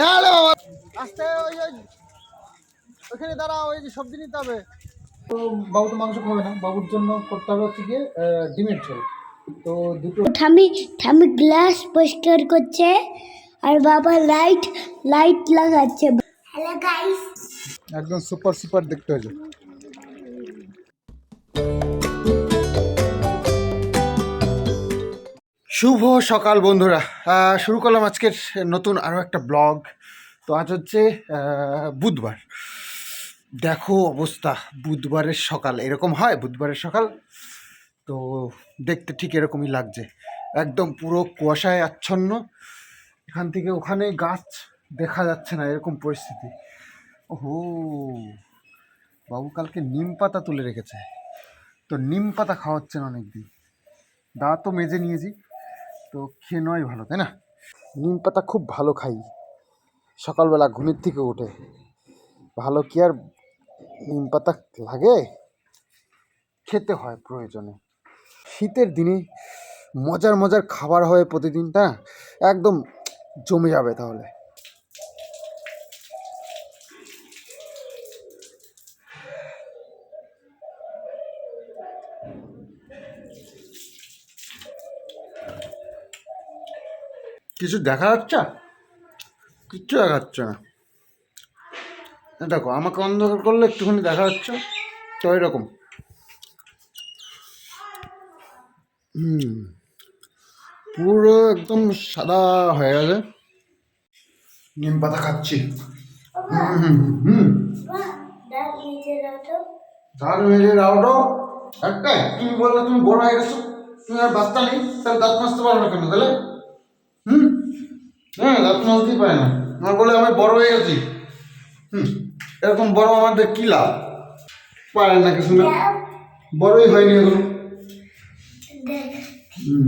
Hello. বাবা আস্তে ওই ওই। ওখানে দাঁড়া ওই যে সবজি নিতে হবে। তো বাবু তো মাংস খাবে না। বাবুর জন্য করতে হবে হচ্ছে গিয়ে ডিমের ঝোল। তো দুটো ঠামি ঠামি গ্লাস পরিষ্কার করছে আর বাবা লাইট লাইট লাগাচ্ছে। হ্যালো গাইস একদম সুপার সুপার দেখতে হয়েছে। শুভ সকাল বন্ধুরা। শুরু করলাম আজকের নতুন আরও একটা ব্লগ। তো আজ হচ্ছে বুধবার। দেখো অবস্থা, বুধবারের সকাল। এরকম হয় বুধবারের সকাল? তো দেখতে ঠিক এরকমই লাগছে। একদম পুরো কুয়াশায় আচ্ছন্ন। এখান থেকে ওখানে গাছ দেখা যাচ্ছে না এরকম পরিস্থিতি। ওহো! বাবু কালকে নিম পাতা তুলে রেখেছে। তো নিম পাতা খাওয়াচ্ছেন অনেকদিন। দা তো মেজে নিয়েছি। তো খেয়ে নয় ভালো, তাই না? নিম পাতা খুব ভালো খাই। সকালবেলা ঘুমের থেকে উঠে। ভালো কি আর নিম পাতা লাগে? খেতে হয় প্রয়োজনে। শীতের দিনে মজার মজার খাবার হয় প্রতিদিনটা একদম জমে যাবে তাহলে। কিছু দেখা যাচ্ছে? কিচ্ছু দেখা যাচ্ছে না। দেখো, আমাকে অন্ধকার করলে একটুখানি দেখা যাচ্ছে, তো এরকম। হুম, পুরো একদম সাদা হয়ে গেছে। নিম পাতা খাচ্ছি। দাঁত মেজে রাওটো একটাই তুমি বললে তুমি বড় হয়ে গেছো, তুমি আর বাচ্চা নেই, তাহলে দাঁত মাজতে পারো না কেন, তাহলে? হুম? হ্যাঁ দাঁত মাজতেই পারে না। আমার বলে আমি বড় হয়ে গেছি। হুম, এরকম বড় আমাদের কি লাভ? পারে না কিছু না। বড়ই হয়নি এগুলো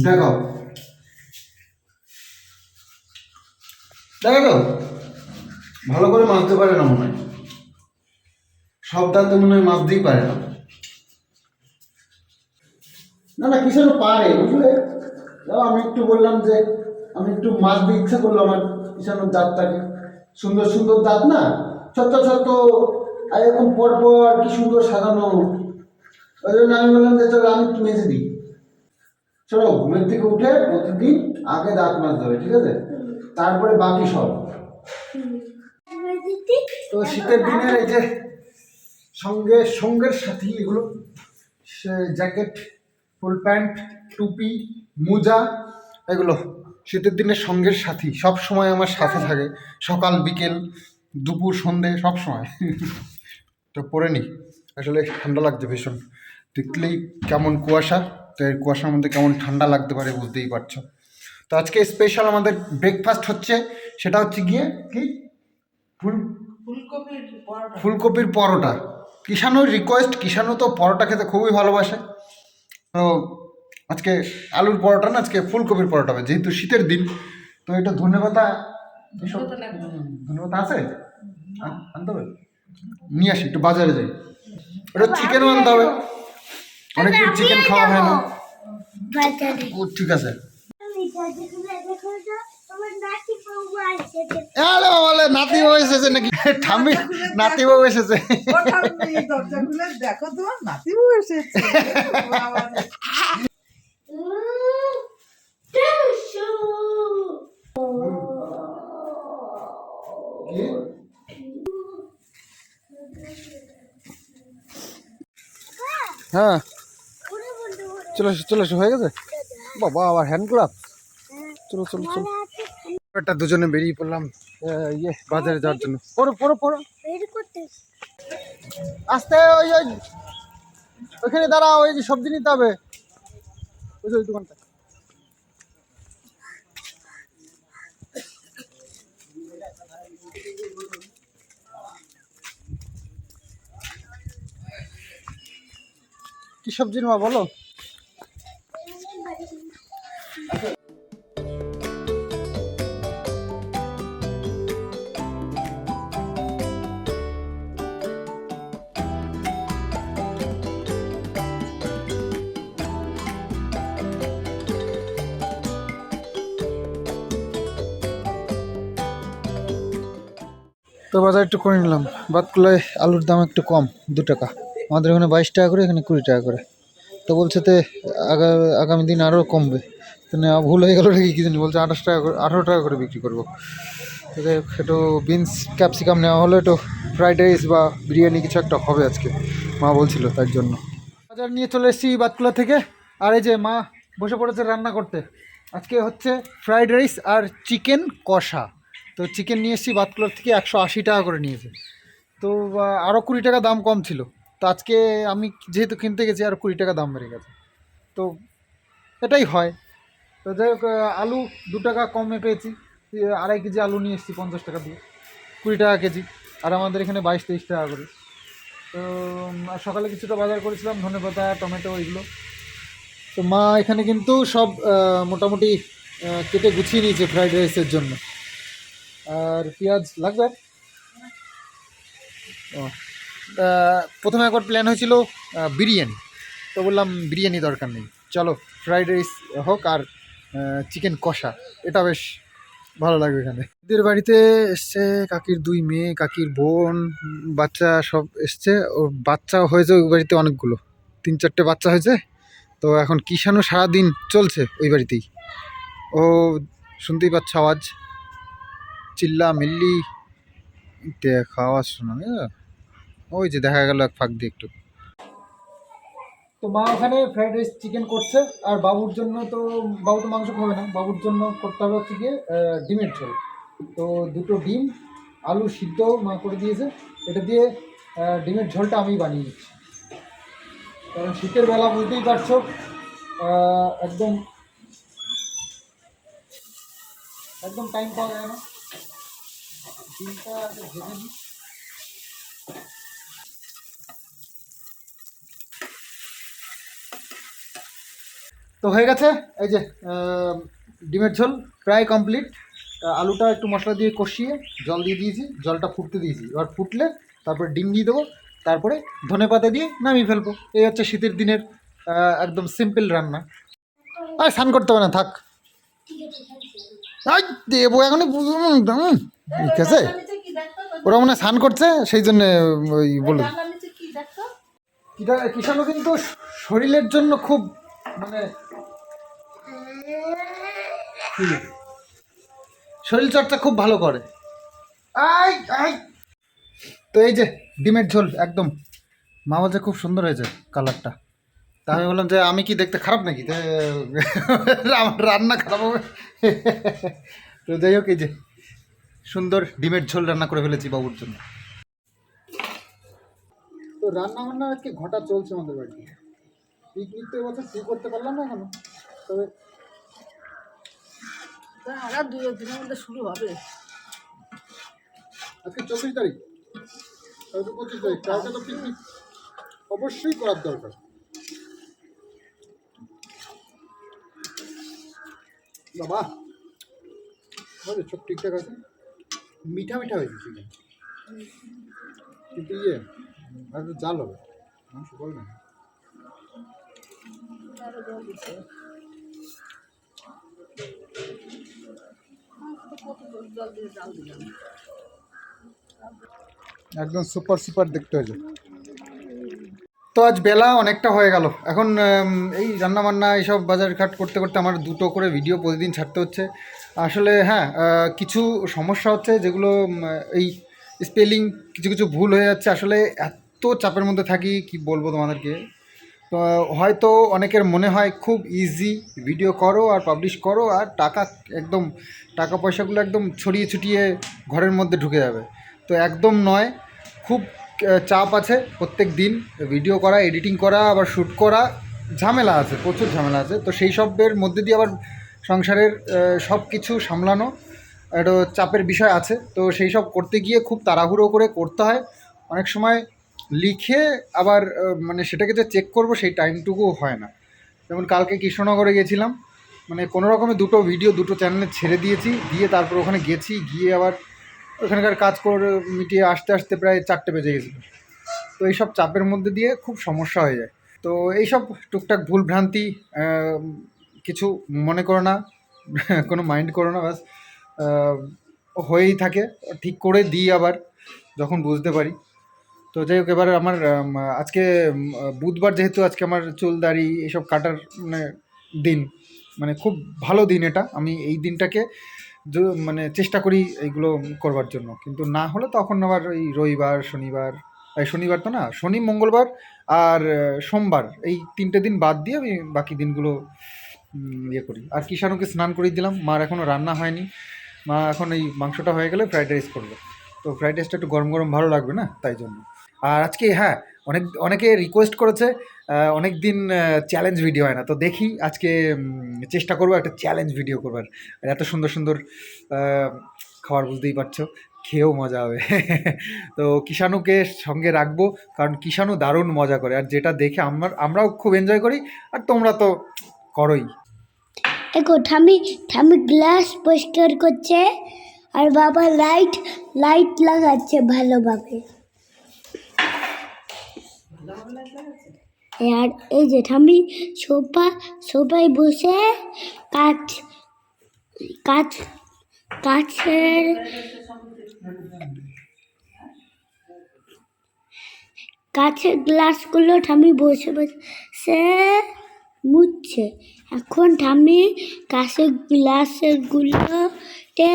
দেখো। দেখো ভালো করে মাজতে পারে না মনে হয়। সব দাঁতে মনে হয় মাজতেই পারে না। না না, কিসের পারে? বুঝলে? আমি একটু বললাম যে আমি একটু মাজতে ইচ্ছা করল আমার কিষানোর দাঁতটাকে। সুন্দর সুন্দর দাঁত না? ছোট্ট ছোট্ট, আর এরকম পর পর কি সুন্দর সাজানো। ওই জন্য আমি বললাম যে চলো আমি একটু মেজে দিই। চলো, ঘুমের থেকে উঠে প্রতিদিন আগে দাঁত মাজতে হবে, ঠিক আছে? তারপরে বাকি সব। তো শীতের দিনের এই যে সঙ্গে, সঙ্গের সাথী এগুলো জ্যাকেট, ফুল প্যান্ট, টুপি, মোজা, এগুলো। শীতের দিনে সঙ্গের সাথী সব সময় আমার সাথে থাকে। সকাল বিকেল দুপুর সন্ধে সব সময়। তো পরে নি। আসলে ঠান্ডা লাগছে ভীষণ। দেখলেই কেমন কুয়াশা। তো এই কুয়াশার মধ্যে কেমন ঠান্ডা লাগতে পারে বুঝতেই পারছ। তো আজকে স্পেশাল আমাদের ব্রেকফাস্ট হচ্ছে সেটা হচ্ছে গিয়ে কি? ফুল ফুলকপির পরোটা। কিষানুর রিকোয়েস্ট কিষানু তো পরোটা খেতে খুবই ভালোবাসে। তো আজকে আলুর পরোটা না আজকে ফুলকপির পরোটা হবে যেহেতু শীতের দিন তো এটা। হুম, ধনেপাতা আছে? আনতে হবে? নিয়ে আসি একটু বাজারে যাই। ওটা চিকেনও আনতে হবে। অনেকদিন চিকেন খাওয়া হয় না। ও ঠিক আছে। আরে বলে নাতি এসেছে নাকি? ঠাম্মি নাতি এসেছে। দেখো নাতি এসেছে বাবা রে। কি? হ্যাঁ। এসো হয়ে গেছে? বাবা, আবার হ্যান্ড গ্লাভ চলো চলো চলো। একটা দুজনে বেরিয়ে পড়লাম ইয়ে বাজারে যাওয়ার জন্য। পড়ো পড়ো পড়ো। আস্তে, ওই ওই। ওইখানে দাঁড়া ওই যে সবজি নিতে হবে। ওই যে ওই দোকানটা। কি সবজির মা, বলো? তো বাজার একটু করে নিলাম। বাতকুলায় আলুর দাম একটু কম, দু টাকা। আমাদের এখানে বাইশ টাকা করে, এখানে কুড়ি টাকা করে। তো বলছে তে, আগা- আগামী দিন আরও কমবে। তো ভুল হয়ে গেল নাকি কি জানি, বলছে আঠাশ টাকা করে, আঠারো টাকা করে বিক্রি করব। তো একটু বিনস, ক্যাপসিকাম নেওয়া হলো একটু ফ্রাইড রাইস বা বিরিয়ানি কিছু একটা হবে আজকে, মা বলছিল তার জন্য। বাজার নিয়ে চলে এসেছি বাতকুলা থেকে, আর এই যে মা বসে পড়েছে রান্না করতে। আজকে হচ্ছে ফ্রাইড রাইস আর চিকেন কষা। তো চিকেন নিয়ে এসেছি বাতকুলার থেকে একশো আশি টাকা করে নিয়েছে। তো আরও কুড়ি টাকা দাম কম ছিল। তো আজকে আমি যেহেতু কিনতে গেছি, আর কুড়ি টাকা দাম বেড়ে গেছে। তো এটাই হয়। তো যাই হোক আলু দু টাকা কমে পেয়েছি। আড়াই কেজি আলু নিয়ে এসেছি পঞ্চাশ টাকা দিয়ে। কুড়ি টাকা কেজি। আর আমাদের এখানে বাইশ তেইশ টাকা করে। তো সকালে কিছুটা বাজার করেছিলাম, ধনে পাতা, টমেটো এগুলো। তো মা এখানে কিন্তু সব মোটামুটি কেটে গুছিয়ে নিয়েছে ফ্রাইড রাইসের জন্য। আর পেঁয়াজ লাগবে? ও। প্রথমে একবার প্ল্যান হয়েছিল বিরিয়ানি। তো বললাম, বিরিয়ানি দরকার নেই। চলো ফ্রাইড রাইস হোক আর চিকেন কষা। এটা বেশ ভালো লাগবে এখানে। এদের বাড়িতে এসছে কাকির দুই মেয়ে, কাকির বোন, বাচ্চা সব এসছে। ও বাচ্চা হয়েছে ওই বাড়িতে অনেকগুলো। তিন চারটে বাচ্চা হয়েছে। তো এখন কিষাণু সারাদিন চলছে ওই বাড়িতেই। ও শুনতেই পাচ্ছ আওয়াজ। চিল্লা মিল্লি দেখা আওয়াজ শোনা? ওই যে দেখা গেল এক ফাঁক দিয়ে একটু। তো মা ওখানে ফ্রাইড রাইস চিকেন করছে, আর বাবুর জন্য তো, বাবু তো মাংস খাবে না, বাবুর জন্য করতে হবে হচ্ছে গিয়ে ডিমের ঝোল। তো দুটো ডিম, আলু সিদ্ধ মা করে দিয়েছে, এটা দিয়ে ডিমের ঝোলটা আমি বানিয়ে দিচ্ছি কারণ শীতের বেলা বুঝতেই পারছ একদম একদম টাইম পাওয়া যায় না। ডিমটা ভেজে নিই। তো হয়ে গেছে এই যে ডিমের ঝোল প্রায় কমপ্লিট আলুটা একটু মশলা দিয়ে কষিয়ে জল দিয়ে দিয়েছি জলটা ফুটতে দিয়েছি। এবার ফুটলে তারপরে ডিম দিয়ে দেবো তারপরে ধনে পাতা দিয়ে নামিয়ে ফেলব। এই হচ্ছে শীতের দিনের একদম সিম্পল রান্না। আর স্নান করতে হবে না থাক। আই দেবো এখন ঠিক আছে ওরা মনে হয় স্নান করছে সেই জন্য ওই বলে। কিটা কিষাণু কিন্তু শরীরের জন্য খুব মানে কি? শরীর চর্চা খুব ভালো করে। তো এই যে ডিমের ঝোল, একদম। মা বলছে খুব সুন্দর হয়েছে কালারটা। তা আমি বললাম যে, আমি কি দেখতে খারাপ নাকি? আমার রান্না খারাপ হবে। তো যাই হোক, এই যে সুন্দর ডিমের ঝোল রান্না করে ফেলেছি বাবুর জন্য। তো রান্না বান্না আজকে ঘটা চলছে আমাদের বাড়িতে। পিকনিক তো এবছর শুরু করতে পারলাম না এখনও। তবে একদিনের মধ্যে শুরু হবে। আজকে চব্বিশ তারিখ। হয়তো পঁচিশ তারিখ। কালকে তো পিকনিক। অবশ্যই করার দরকার। বাবা সব ঠিকঠাক আছে? মিঠা মিঠা হয়েছে চিকেন কিন্তু। ইয়ে আর জাল হবে। মাংস বল না। একদম সুপার সুপার দেখতে হয়েছে। তো আজ বেলা অনেকটা হয়ে গেল। এখন এই রান্নাবান্না, এইসব বাজার ঘাট করতে করতে আমার দুটো করে ভিডিও প্রতিদিন ছাড়তে হচ্ছে। আসলে হ্যাঁ কিছু সমস্যা হচ্ছে যেগুলো এই স্পেলিং কিছু কিছু ভুল হয়ে যাচ্ছে। আসলে এত চাপের মধ্যে থাকি, কি বলব তোমাদেরকে? হয়তো অনেকের মনে হয় খুব ইজি ভিডিও করো আর পাবলিশ করো আর টাকা একদম টাকা পয়সাগুলো একদম ছড়িয়ে ছুটিয়ে ঘরের মধ্যে ঢুকে যাবে। তো একদম নয়, খুব চাপ আছে প্রত্যেক দিন ভিডিও করা এডিটিং করা, আবার শ্যুট করা, ঝামেলা আছে, প্রচুর ঝামেলা আছে। তো সেই সবের মধ্যে দিয়ে আবার সংসারের সব কিছু সামলানো একটা চাপের বিষয় আছে। তো সেই সব করতে গিয়ে খুব তাড়াহুড়ো করে করতে হয়। অনেক সময় লিখে আবার মানে সেটাকে যে চেক করব সেই টাইমটুকু হয় না। যেমন কালকে কৃষ্ণনগরে গেছিলাম মানে কোনো রকমে দুটো ভিডিও দুটো চ্যানেলে ছেড়ে দিয়েছি দিয়ে তারপর ওখানে গেছি গিয়ে আবার ওখানকার কাজ করে মিটিয়ে আসতে আসতে প্রায় চারটে বেজে গেছিল। তো এইসব চাপের মধ্যে দিয়ে খুব সমস্যা হয়ে যায়। তো এইসব টুকটাক ভুল ভ্রান্তি কিছু মনে করো না কোনো মাইন্ড করো না আহ, হয়েই থাকে। ঠিক করে দিই আবার যখন বুঝতে পারি। তো যাই হোক, এবার আমার আজকে বুধবার যেহেতু আজকে আমার চুল দাড়ি এসব কাটার মানে দিন মানে খুব ভালো দিন এটা। আমি এই দিনটাকে মানে চেষ্টা করি এইগুলো করবার জন্য। কিন্তু না হলে তখন আবার ওই রবিবার, শনিবার শনিবার তো না, শনি, মঙ্গলবার আর সোমবার, এই তিনটে দিন বাদ দিয়ে আমি বাকি দিনগুলো ইয়ে করি। আর কিষাণুকে স্নান করিয়ে দিলাম। মার এখনও রান্না হয়নি। মা এখন এই মাংসটা হয়ে গেলে ফ্রাইড রাইস করবে। তো ফ্রাইড রাইসটা একটু গরম গরম ভালো লাগবে না? তাই জন্য। আর আজকে হ্যাঁ অনেক, অনেকে রিকোয়েস্ট করেছে অনেক দিন চ্যালেঞ্জ ভিডিও হয় না। তো দেখি আজকে চেষ্টা করব একটা চ্যালেঞ্জ ভিডিও করবার। আর এত সুন্দর সুন্দর খাবার বুঝতেই পারছ, খেয়েও মজা হবে। তো কিষাণুকে সঙ্গে রাখব, কারণ কিষাণু দারুণ মজা করে। আর যেটা দেখে আমার, আমরাও খুব এনজয় করি, আর তোমরা তো করোই। দেখো, ঠামি ঠামি গ্লাস পরিষ্কার করছে, আর বাবা লাইট লাইট লাগাচ্ছে ভালোভাবে। আর এই যে ঠামি সোফা, সোফায় বসে কাঠ কাঠের কাছের গ্লাসগুলো ঠামি বসে বসে মুছছে। এখন ঠামি কাছের গ্লাসের গুলোতে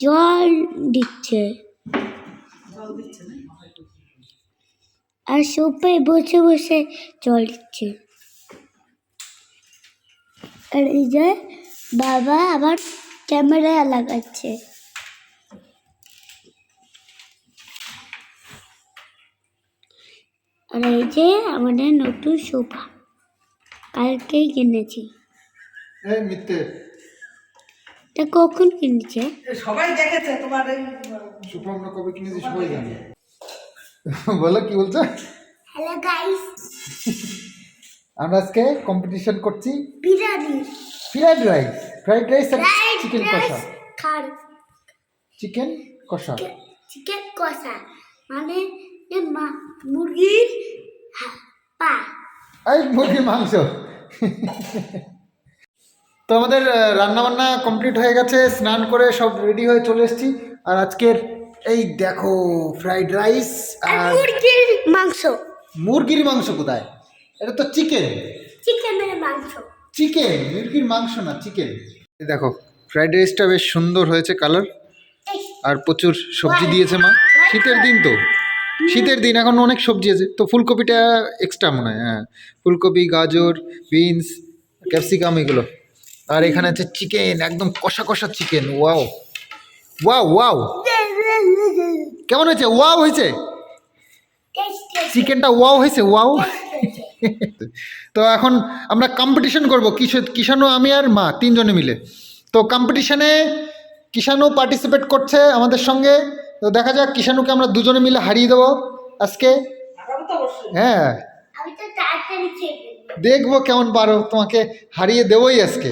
জল দিচ্ছে। জল দিচ্ছে না? আর সোফায় বসে বসে জল দিচ্ছে আর এই যে বাবা আবার ক্যামেরা লাগাচ্ছে। আর এই যে আমাদের নতুন সোফা কালকেই কিনেছি। কখন কিনেছে? সবাই দেখেছে তোমার কবে কিনেছি সবাই জানে। বলো কি বলছো? হ্যালো গাইস আমরা আজকে কম্পিটিশন করছি biryani fried rice fried rice আর চিকেন কষা। চিকেন কষা। চিকেন কষা। মানে এ মা- মুরগির পা। এই মুরগির মাংস। তো আমাদের রান্না বান্না কমপ্লিট হয়ে গেছে স্নান করে সব রেডি হয়ে চলে এসেছি। আর আজকের এই দেখো ফ্রাইড রাইস আর মুরগির মাংস। মুরগির মাংস কোথায়? এটা তো চিকেন চিকেনের মাংস। চিকেন মুরগির মাংস না চিকেন এই দেখো ফ্রাইড রাইসটা বেশ সুন্দর হয়েছে কালার আর প্রচুর সবজি দিয়েছে মা। শীতের দিন তো। শীতের দিন এখন অনেক সবজি আছে। তো ফুলকপিটা এক্সট্রা মনে হয় হ্যাঁ। ফুলকপি গাজর বিনস ক্যাপসিকাম এগুলো। আর এখানে আছে চিকেন একদম কষা কষা চিকেন ওয়াও ওয়াও ওয়াও কেমন হয়েছে? ওয়াও হয়েছে? চিকেনটা ওয়াও হয়েছে? ওয়াও? তো এখন আমরা কম্পিটিশন করব। কিশোর কিষাণু আমি আর মা, তিনজনে মিলে। তো কম্পিটিশনে কিষাণু পার্টিসিপেট করছে আমাদের সঙ্গে। তো দেখা যাক কিষাণুকে আমরা দুজনে মিলে হারিয়ে দেবো আজকে। হ্যাঁ। দেখব কেমন পারো, তোমাকে হারিয়ে দেবোই আজকে।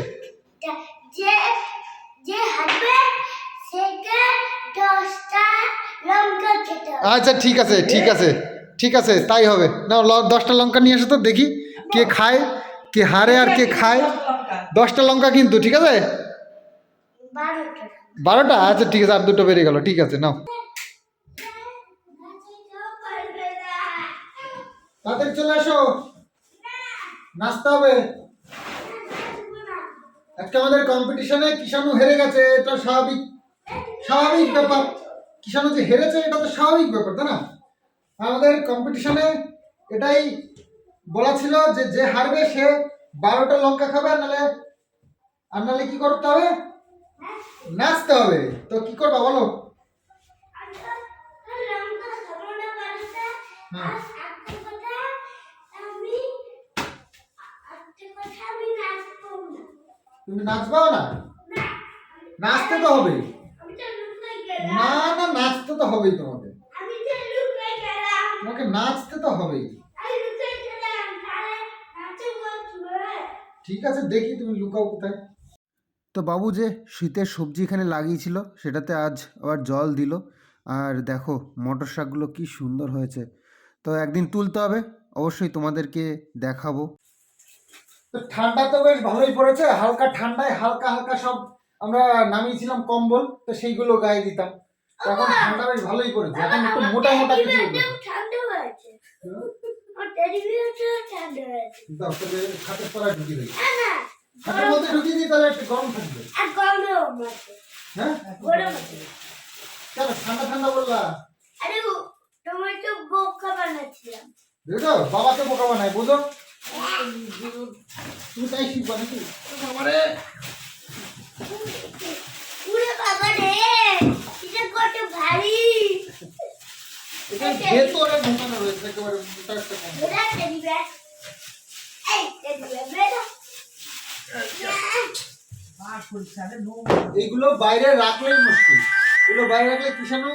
যে হারবে সেকে আচ্ছা ঠিক আছে ঠিক আছে ঠিক আছে তাই হবে। না দশটা লঙ্কা নিয়ে এসো তো দেখি কে খায় কে হারে আর কে খায়। দশটা লঙ্কা কিন্তু ঠিক আছে? বারোটা। বারোটা? আচ্ছা ঠিক আছে আর দুটো বেরিয়ে গেল ঠিক আছে নাও। তাদের চলে আসো নাচতে হবে। আজকে আমাদের কম্পিটিশনে কিষাণু হেরে গেছে এটা স্বাভাবিক। স্বাভাবিক ব্যাপার। কিষাণু যে হেরেছে এটা তো স্বাভাবিক ব্যাপার তাই না? আমাদের কম্পিটিশনে এটাই বলা ছিল যে যে হারবে সে বারোটা লঙ্কা খাবে আর নাহলে আর নাহলে কি করতে হবে? নাচতে হবে। তো কি করবা বলো? হ্যাঁ। তুমি নাচবাও না। নাচতে তো হবে। না না নাচতে তো হবেই তোমাকে তোমাকে নাচতে তো হবেই। ঠিক আছে দেখি তুমি লুকাও কোথায়। তো বাবু যে শীতের সবজি এখানে লাগিয়েছিল সেটাতে আজ আবার জল দিল। আর দেখো মটর শাকগুলো কি সুন্দর হয়েছে। তো একদিন তুলতে হবে অবশ্যই তোমাদেরকে দেখাবো। তো ঠান্ডা তো বেশ ভালোই পড়েছে হালকা ঠান্ডায় হালকা হালকা সব আমরা নামিয়েছিলাম কম্বল তো সেইগুলো গায়ে দিতাম। এখন ঠান্ডা বেশ ভালোই পড়েছে। এখন একটু মোটা মোটা কিছু ঠান্ডা হয়েছে। খাটের তলায় ঢুকিয়ে দিই। খাটের মধ্যে ঢুকিয়ে দিই তাহলে একটু গরম থাকবে। হ্যাঁ? কেন ঠান্ডা ঠান্ডা বললা? আরে ও, তোমার তো বোকা বানাচ্ছিলাম। দেখো বাবাকে বোকা বানায় বুঝো? তুমি তাই শিখবা নাকি? আমারে ভেতরে ঢোকানো রয়েছে একেবারে এইগুলো বাইরে রাখলেই মুশকিল। এগুলো বাইরে রাখলে কিষাণু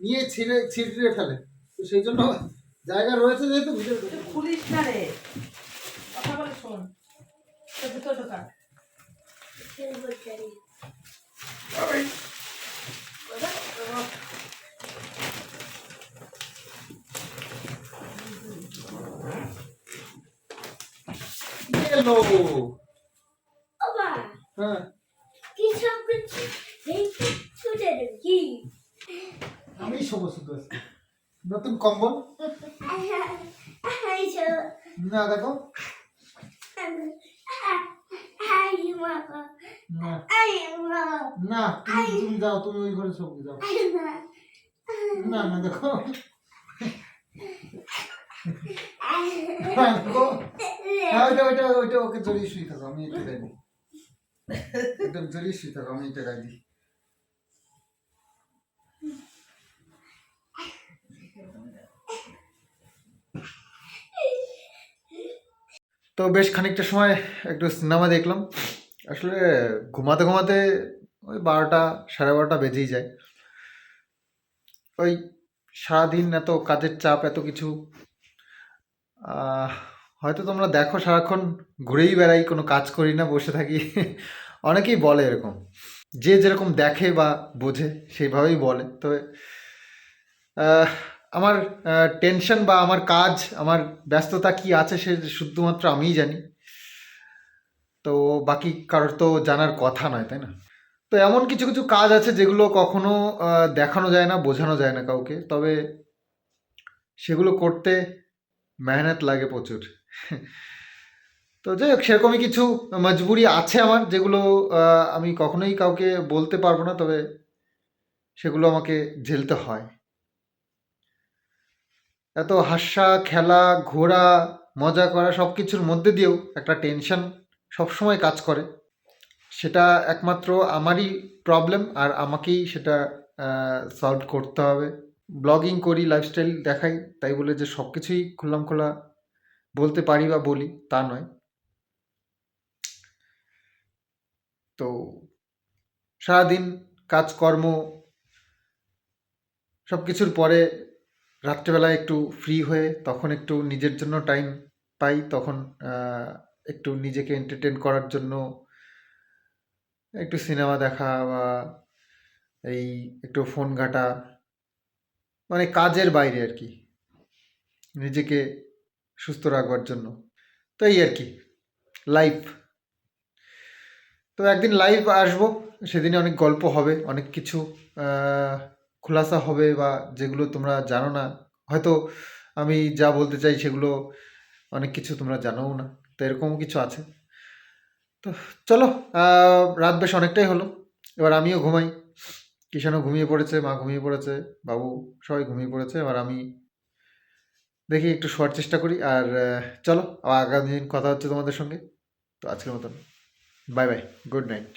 নিয়ে ছিঁড়ে ছিঁড়ে ফেলে। তো সেই জন্য জায়গা রয়েছে যেহেতু ভিতরে খুলিস না রে। কথা বলে শোন। তোর ঢোকা। গেলো ওমা হ্যাঁ সব কিছু ছুটে কি আমি সমস্ত আজকে নতুন কম্বল না দেখো। না। না তুমি তুমি যাও তুমি ওই ঘরে সব যাও। না না দেখো। হ্যাঁ, ওইটা ওইটা ওইটা ওকে জড়িয়ে শুয়ে থাকো আমি এটা গাই দিই জড়িয়ে শুয়ে থাকো আমি এটা গাই দিই। তো বেশ খানিকটা সময় একটু সিনেমা দেখলাম। আসলে ঘুমাতে ঘুমাতে ওই বারোটা, সাড়ে বারোটা বেজেই যায়। ওই সারাদিন এত কাজের চাপ, এত কিছু। হয়তো তোমরা দেখো সারাক্ষণ, ঘুরেই বেড়াই, কোনো কাজ করি না, বসে থাকি। অনেকেই বলে এরকম। যে যেরকম দেখে বা বোঝে, সেইভাবেই বলে। তবে আমার টেনশন বা আমার কাজ, আমার ব্যস্ততা কি আছে সে শুধুমাত্র আমিই জানি। তো বাকি কারোর তো জানার কথা নয়, তাই না? তো এমন কিছু কিছু কাজ আছে যেগুলো কখনো দেখানো যায় না, বোঝানো যায় না কাউকে। তবে সেগুলো করতে মেহনত লাগে প্রচুর। তো যাই হোক, সেরকমই কিছু মজবুরি আছে আমার যেগুলো আমি কখনোই কাউকে বলতে পারব না, তবে সেগুলো আমাকে ঝেলতে হয়। এত হাসা, খেলা, ঘোরা, মজা করা সব কিছুর মধ্যে দিয়েও একটা টেনশন সবসময় কাজ করে। সেটা একমাত্র আমারই প্রবলেম আর আমাকেই সেটা সলভ করতে হবে। ব্লগিং করি লাইফস্টাইল দেখাই, তাই বলে যে সব কিছুই খুললাম খোলা বলতে পারি বা বলি, তা নয়। তো সারাদিন কাজকর্ম সব কিছুর পরে রাত্রেবেলায় একটু ফ্রি হয়ে তখন একটু নিজের জন্য টাইম পাই, তখন একটু নিজেকে এন্টারটেন করার জন্য একটু সিনেমা দেখা বা এই একটু ফোন ঘাঁটা মানে কাজের বাইরে আর কি। নিজেকে সুস্থ রাখবার জন্য। তো এই আর কি লাইফ তো একদিন লাইভ আসব সেদিনে অনেক গল্প হবে, অনেক কিছু খোলাসা হবে বা যেগুলো তোমরা জানো না, হয়তো আমি যা বলতে চাই সেগুলো অনেক কিছু তোমরা জানোও না, তো এরকম কিছু আছে। তো চলো রাত বেশ অনেকটাই হলো, এবার আমিও ঘুমাই। কিষানও ঘুমিয়ে পড়েছে, মা ঘুমিয়ে পড়েছে, বাবু সবাই ঘুমিয়ে পড়েছে, এবার আমি দেখি একটু শোয়ার চেষ্টা করি, আর চলো আগামী দিন কথা হচ্ছে তোমাদের সঙ্গে। তো আজকের মতন, বাই বাই, গুড নাইট।